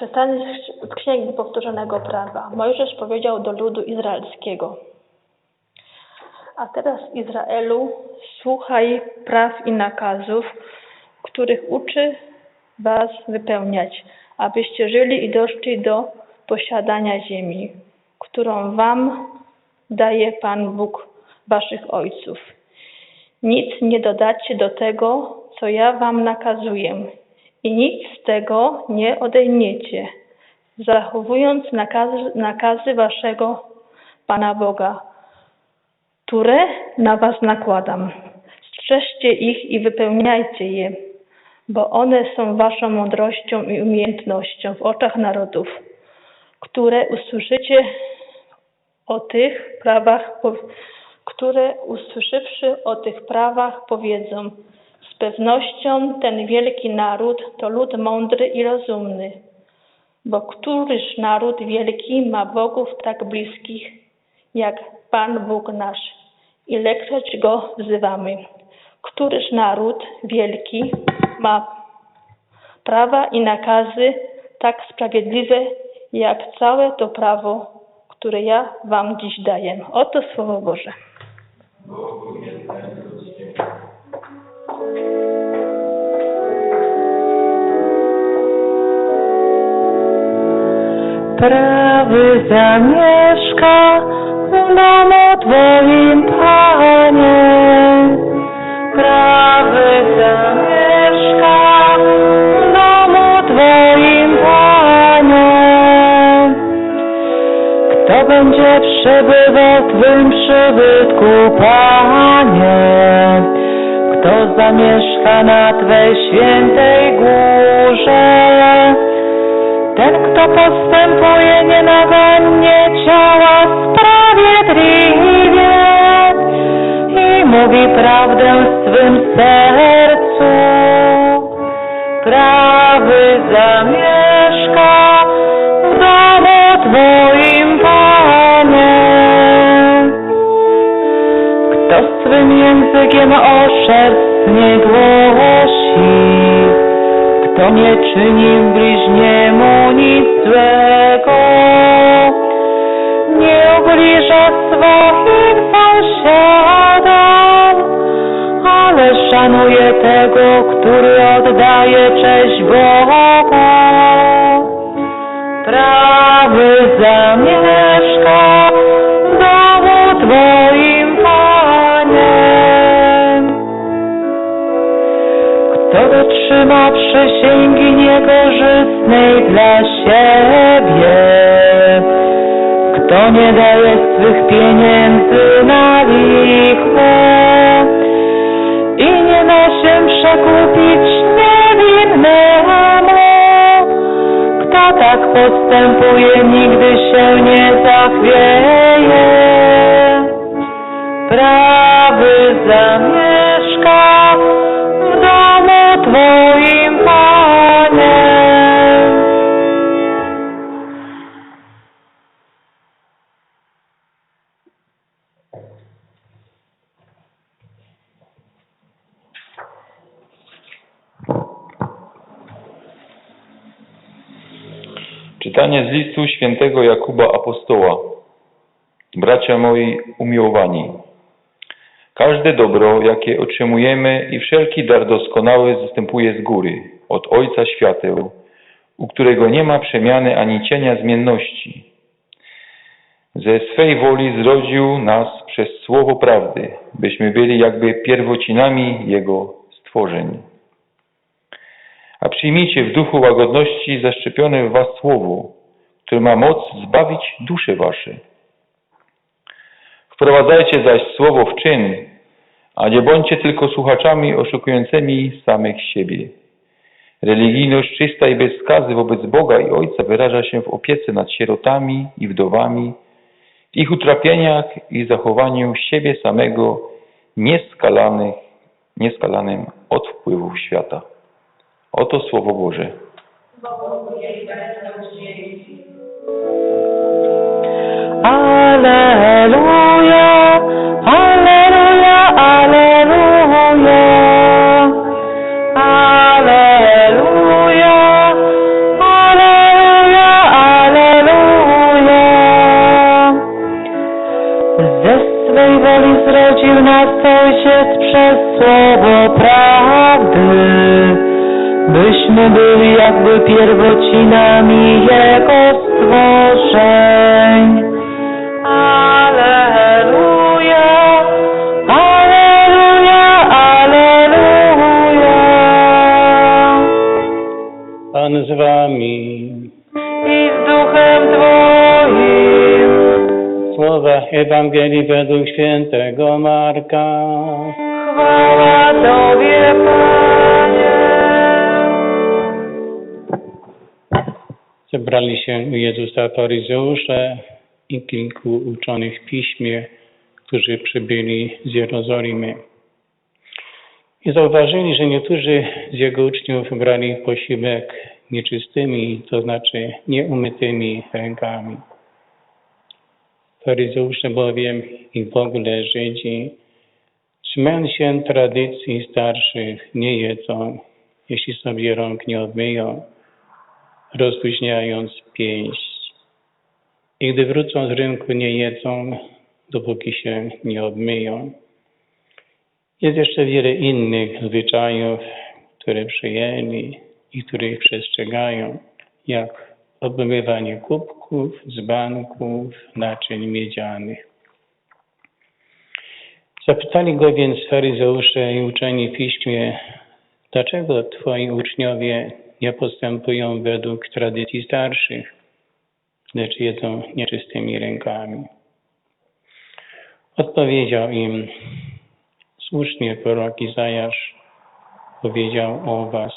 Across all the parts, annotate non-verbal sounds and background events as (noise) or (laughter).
Czytanie z Księgi Powtórzonego Prawa. Mojżesz powiedział do ludu izraelskiego. A teraz Izraelu, słuchaj praw i nakazów, których uczy was wypełniać, abyście żyli i doszli do posiadania ziemi, którą wam daje Pan Bóg waszych ojców. Nic nie dodacie do tego, co ja wam nakazuję i nic z tego nie odejmiecie, zachowując nakazy, nakazy waszego Pana Boga, które na was nakładam. Strzeżcie ich i wypełniajcie je, bo one są waszą mądrością i umiejętnością w oczach narodów, które usłyszycie o tych prawach, które usłyszawszy o tych prawach powiedzą, pewnością ten wielki naród to lud mądry i rozumny, bo któryż naród wielki ma bogów tak bliskich, jak Pan Bóg nasz, ilekroć Go wzywamy. Któryż naród wielki ma prawa i nakazy tak sprawiedliwe, jak całe to prawo, które ja Wam dziś daję. Oto Słowo Boże. Prawy zamieszka w domu Twoim, Panie. Prawy zamieszka w domu Twoim, Panie. Kto będzie przebywał w Twym przybytku, Panie? Kto zamieszka na Twej świętej górze? Ten, kto postępuje nienagannie ciała sprawiedliwie i mówi prawdę w swym sercu, prawy zamieszka w domu Twoim, Panie. Kto swym językiem oszczędnie głosi, kto nie czyni bliźniemu nic złego, nie ubliża swoim sąsiadom, ale szanuje tego, który oddaje cześć Bogu. Prawy zamieszka w domu Twoim, Kto dotrzyma przysięgi niekorzystnej dla siebie, kto nie daje swych pieniędzy na lichwę i nie da się przekupić niewinnemu, kto tak postępuje, nigdy się nie zachwieje. Prawy zamieszka Twoim, Panie. Czytanie z listu świętego Jakuba Apostoła. Bracia moi umiłowani, każde dobro, jakie otrzymujemy i wszelki dar doskonały zastępuje z góry, od Ojca Świateł, u którego nie ma przemiany ani cienia zmienności. Ze swej woli zrodził nas przez słowo prawdy, byśmy byli jakby pierwocinami Jego stworzeń. A przyjmijcie w duchu łagodności zaszczepione w was słowo, które ma moc zbawić dusze wasze. Wprowadzajcie zaś słowo w czyn, a nie bądźcie tylko słuchaczami oszukującymi samych siebie. Religijność czysta i bez skazy wobec Boga i Ojca wyraża się w opiece nad sierotami i wdowami, ich utrapieniach i zachowaniu siebie samego nieskalanych, nieskalanym od wpływów świata. Oto Słowo Boże. Aleluja, Ojciec przez słowo prawdy, byśmy byli jakby pierwocinami Jego stworzeń. Ewangelii według świętego Marka. Chwała Tobie, Panie. Zebrali się u Jezusa faryzeusze i kilku uczonych w piśmie, którzy przybyli z Jerozolimy. I zauważyli, że niektórzy z jego uczniów brali posiłek nieczystymi, to znaczy nieumytymi rękami. Faryzeusze bowiem i w ogóle Żydzi, trzymając się tradycji starszych, nie jedzą, jeśli sobie rąk nie obmyją, rozluźniając pięść. I gdy wrócą z rynku, nie jedzą, dopóki się nie obmyją. Jest jeszcze wiele innych zwyczajów, które przyjęli i których przestrzegają, jak obmywanie kubków, dzbanków, naczyń miedzianych. Zapytali go więc faryzeusze i uczeni piśmie, dlaczego twoi uczniowie nie postępują według tradycji starszych, lecz jedzą nieczystymi rękami? Odpowiedział im, słusznie prorok Izajasz powiedział o was,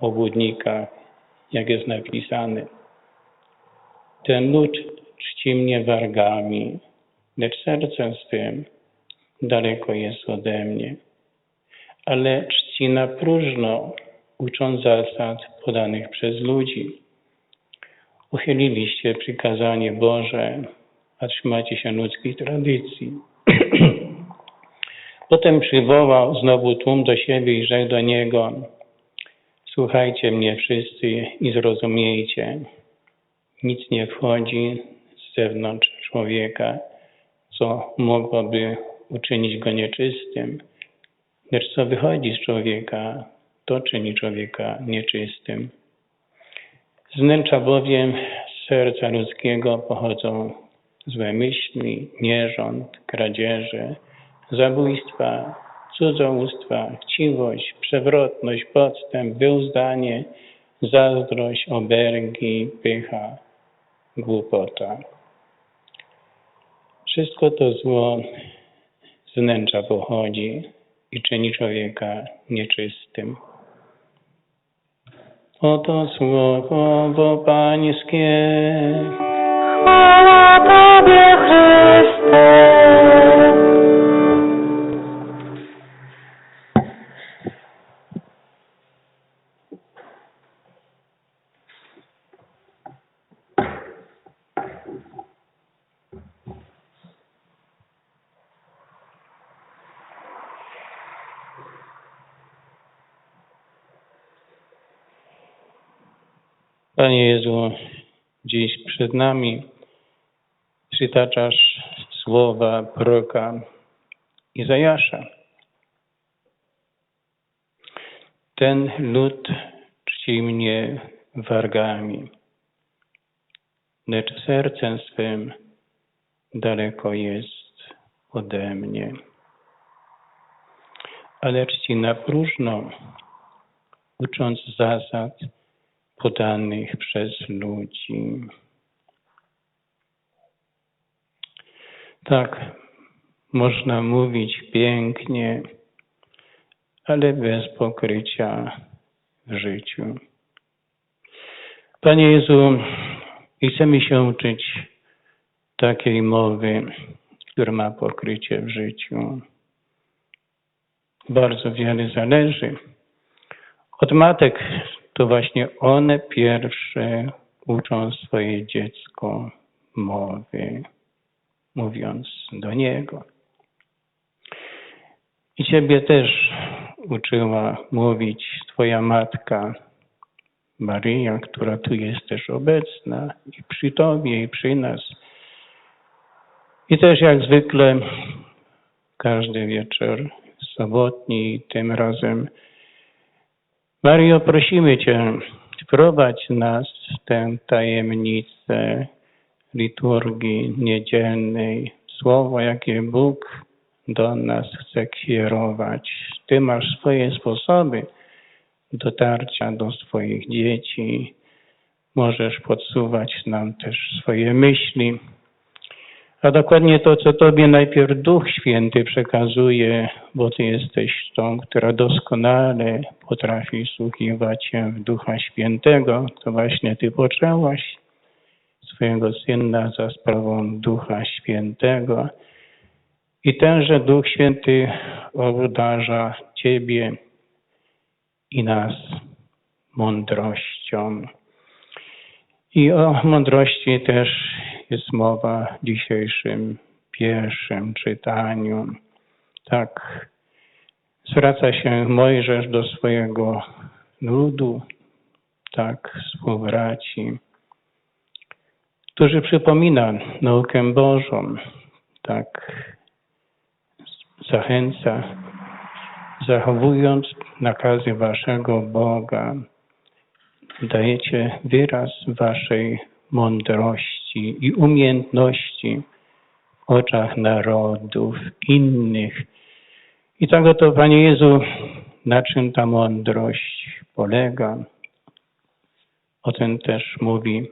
obłudnikach, jak jest napisane. Ten lud czci mnie wargami, lecz sercem swym daleko jest ode mnie. Ale czci na próżno, ucząc zasad podanych przez ludzi. Uchyliliście przykazanie Boże, a trzymacie się ludzkich tradycji. (clears throat) Potem przywołał znowu tłum do siebie i rzekł do niego, słuchajcie mnie wszyscy i zrozumiejcie. Nic nie wchodzi z zewnątrz człowieka, co mogłoby uczynić go nieczystym, lecz co wychodzi z człowieka, to czyni człowieka nieczystym. Z wnętrza bowiem z serca ludzkiego pochodzą złe myśli, nierząd, kradzieże, zabójstwa, cudzołóstwa, chciwość, przewrotność, podstęp, wyuzdanie, zazdrość, obergi, pycha, głupota. Wszystko to zło z wnętrza pochodzi i czyni człowieka nieczystym. Oto słowo Pańskie. Chwała Tobie, Chryste. Panie Jezu, dziś przed nami przytaczasz słowa proroka Izajasza. Ten lud czci mnie wargami, lecz sercem swym daleko jest ode mnie. Ale czci na próżno, ucząc zasad, podanych przez ludzi. Tak, można mówić pięknie, ale bez pokrycia w życiu. Panie Jezu, chcemy się uczyć takiej mowy, która ma pokrycie w życiu. Bardzo wiele zależy od matek, to właśnie one pierwsze uczą swoje dziecko mowy, mówiąc do niego. I ciebie też uczyła mówić Twoja matka Maryja, która tu jest też obecna i przy Tobie, i przy nas. I też jak zwykle każdy wieczór sobotni tym razem. Mario, prosimy Cię, wprowadź nas w tę tajemnicę liturgii niedzielnej, słowo, jakie Bóg do nas chce kierować. Ty masz swoje sposoby dotarcia do swoich dzieci. Możesz podsuwać nam też swoje myśli. A dokładnie to, co Tobie najpierw Duch Święty przekazuje, bo Ty jesteś tą, która doskonale potrafi słuchiwać się w Ducha Świętego, to właśnie Ty poczęłaś swojego Syna za sprawą Ducha Świętego. I tenże Duch Święty obdarza Ciebie i nas mądrością. I o mądrości też jest mowa w dzisiejszym pierwszym czytaniu. Tak zwraca się Mojżesz do swojego ludu, tak współbraci, którzy przypomina naukę Bożą, tak zachęca, zachowując nakazy waszego Boga, dajecie wyraz waszej mądrości i umiejętności w oczach narodów innych. I tak oto, Panie Jezu, na czym ta mądrość polega? O tym też mówi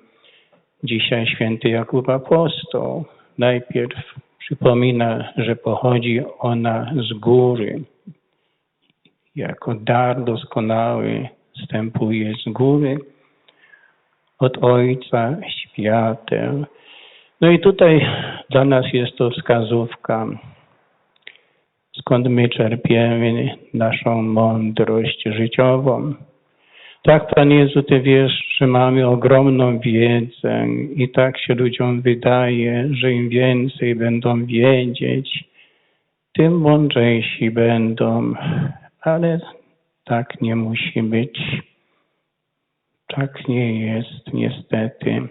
dzisiaj święty Jakub Apostoł. Najpierw przypomina, że pochodzi ona z góry. Jako dar doskonały wstępuje z góry od Ojca świateł. No i tutaj dla nas jest to wskazówka, skąd my czerpiemy naszą mądrość życiową. Tak, Panie Jezu, Ty wiesz, że mamy ogromną wiedzę i tak się ludziom wydaje, że im więcej będą wiedzieć, tym mądrzejsi będą, ale tak nie musi być. Tak nie jest, niestety.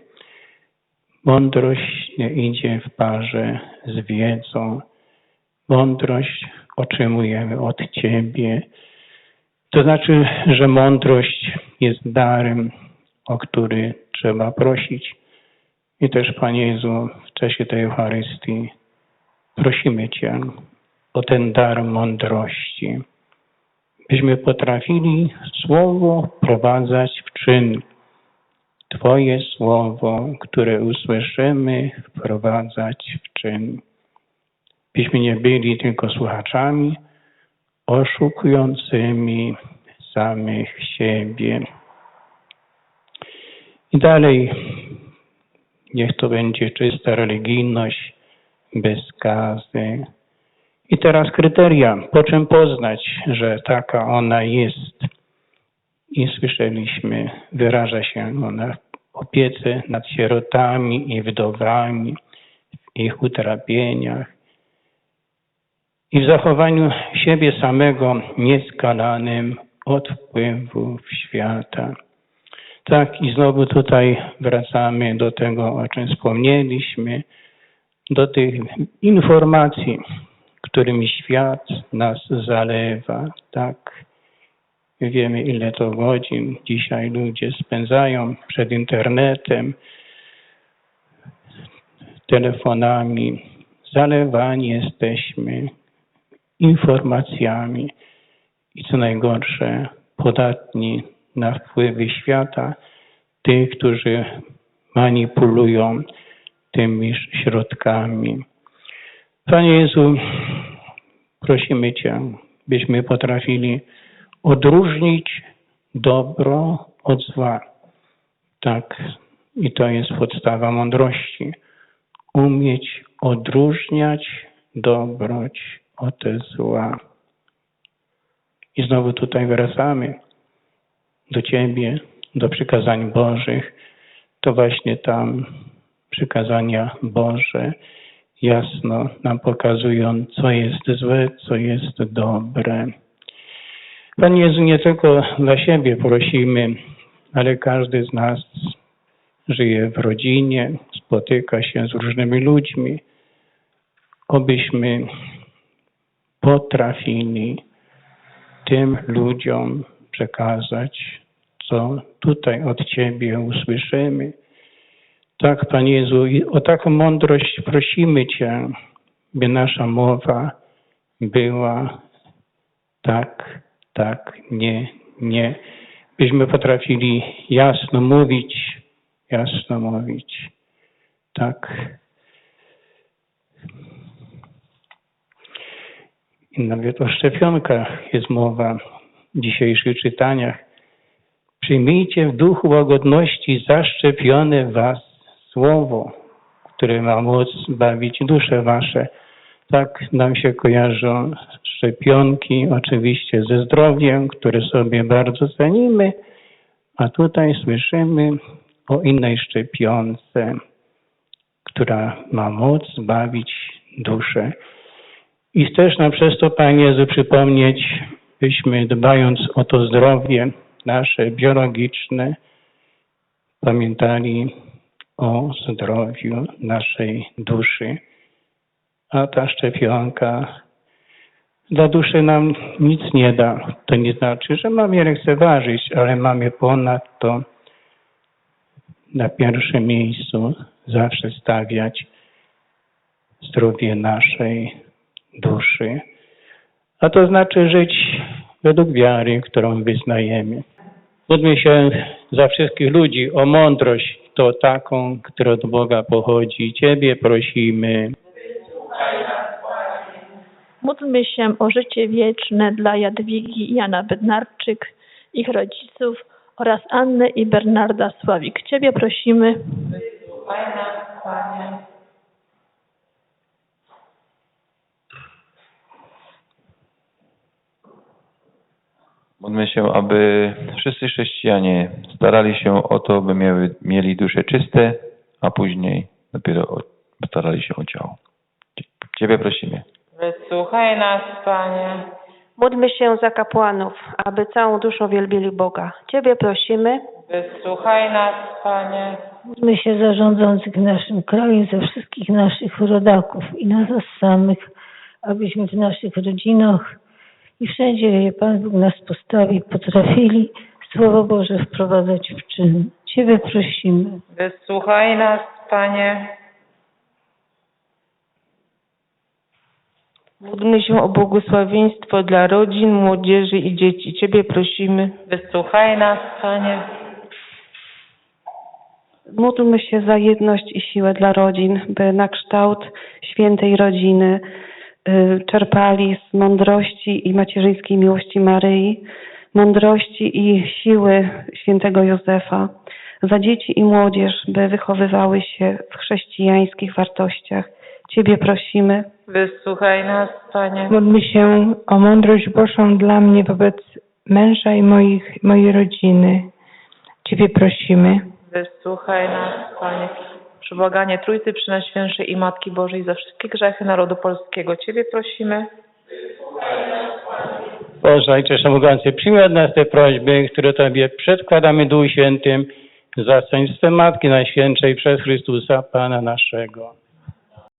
Mądrość nie idzie w parze z wiedzą. Mądrość otrzymujemy od Ciebie. To znaczy, że mądrość jest darem, o który trzeba prosić. I też, Panie Jezu, w czasie tej Eucharystii prosimy Cię o ten dar mądrości byśmy potrafili Słowo wprowadzać w czyn. Twoje Słowo, które usłyszymy, wprowadzać w czyn. Byśmy nie byli tylko słuchaczami, oszukującymi samych siebie. I dalej, niech to będzie czysta religijność, bez skazy, i teraz kryteria, po czym poznać, że taka ona jest. I słyszeliśmy, wyraża się ona w opiece nad sierotami i wdowami, w ich utrapieniach i w zachowaniu siebie samego nieskalanym od wpływów świata. Tak, i znowu tutaj wracamy do tego, o czym wspomnieliśmy, do tych informacji, którymi świat nas zalewa. Tak, wiemy ile to godzin dzisiaj ludzie spędzają przed internetem, telefonami. Zalewani jesteśmy informacjami i co najgorsze, podatni na wpływy świata, tych, którzy manipulują tymi środkami. Panie Jezu, prosimy Cię, byśmy potrafili odróżnić dobro od zła. Tak, i to jest podstawa mądrości. Umieć odróżniać dobroć od zła. I znowu tutaj wracamy do Ciebie, do przykazań Bożych. To właśnie tam przykazania Boże jasno nam pokazują, co jest złe, co jest dobre. Panie Jezu, nie tylko dla siebie prosimy, ale każdy z nas żyje w rodzinie, spotyka się z różnymi ludźmi, obyśmy potrafili tym ludziom przekazać, co tutaj od Ciebie usłyszymy. Tak, Panie Jezu, o taką mądrość prosimy Cię, by nasza mowa była tak, tak, nie, nie. Byśmy potrafili jasno mówić, jasno mówić. Tak. I nawet o szczepionkach jest mowa w dzisiejszych czytaniach. Przyjmijcie w duchu łagodności zaszczepione was słowo, które ma moc bawić dusze wasze. Tak nam się kojarzą szczepionki, oczywiście ze zdrowiem, które sobie bardzo cenimy, a tutaj słyszymy o innej szczepionce, która ma moc bawić duszę. I też nam przez to, Panie Jezu, przypomnieć, byśmy dbając o to zdrowie nasze biologiczne, pamiętali o zdrowiu naszej duszy. A ta szczepionka dla duszy nam nic nie da. To nie znaczy, że mamy je lekceważyć, ale mamy ponadto na pierwszym miejscu zawsze stawiać zdrowie naszej duszy. A to znaczy żyć według wiary, którą wyznajemy. Módlmy się za wszystkich ludzi o mądrość, to taką, która od Boga pochodzi. Ciebie prosimy. Módlmy się o życie wieczne dla Jadwigi i Jana Bednarczyk, ich rodziców oraz Anny i Bernarda Sławik. Ciebie prosimy. Módlmy się, aby wszyscy chrześcijanie starali się o to, by miały, mieli dusze czyste, a później dopiero starali się o ciało. Ciebie prosimy. Wysłuchaj nas, Panie. Módlmy się za kapłanów, aby całą duszą wielbili Boga. Ciebie prosimy. Wysłuchaj nas, Panie. Módlmy się za rządzących w naszym kraju, za wszystkich naszych rodaków i na nas samych, abyśmy w naszych rodzinach i wszędzie, gdzie Pan Bóg nas postawi, potrafili Słowo Boże wprowadzać w czyn. Ciebie prosimy. Wysłuchaj nas, Panie. Módlmy się o błogosławieństwo dla rodzin, młodzieży i dzieci. Ciebie prosimy. Wysłuchaj nas, Panie. Módlmy się za jedność i siłę dla rodzin, by na kształt świętej rodziny y, czerpali z mądrości i macierzyńskiej miłości Maryi, mądrości i siły świętego Józefa. Za dzieci i młodzież, by wychowywały się w chrześcijańskich wartościach. Ciebie prosimy. Wysłuchaj nas, Panie. Módlmy się o mądrość Bożą dla mnie wobec męża i moich, mojej rodziny. Ciebie prosimy. Wysłuchaj nas, Panie. Przebłaganie Trójcy Przenajświętszej i Matki Bożej za wszystkie grzechy narodu polskiego. Ciebie prosimy. Boże Ojcze Wszechmogący, przyjmij od nas te prośby, które Tobie przedkładamy Duchu Świętym, zastępstwem Matki Najświętszej przez Chrystusa Pana naszego.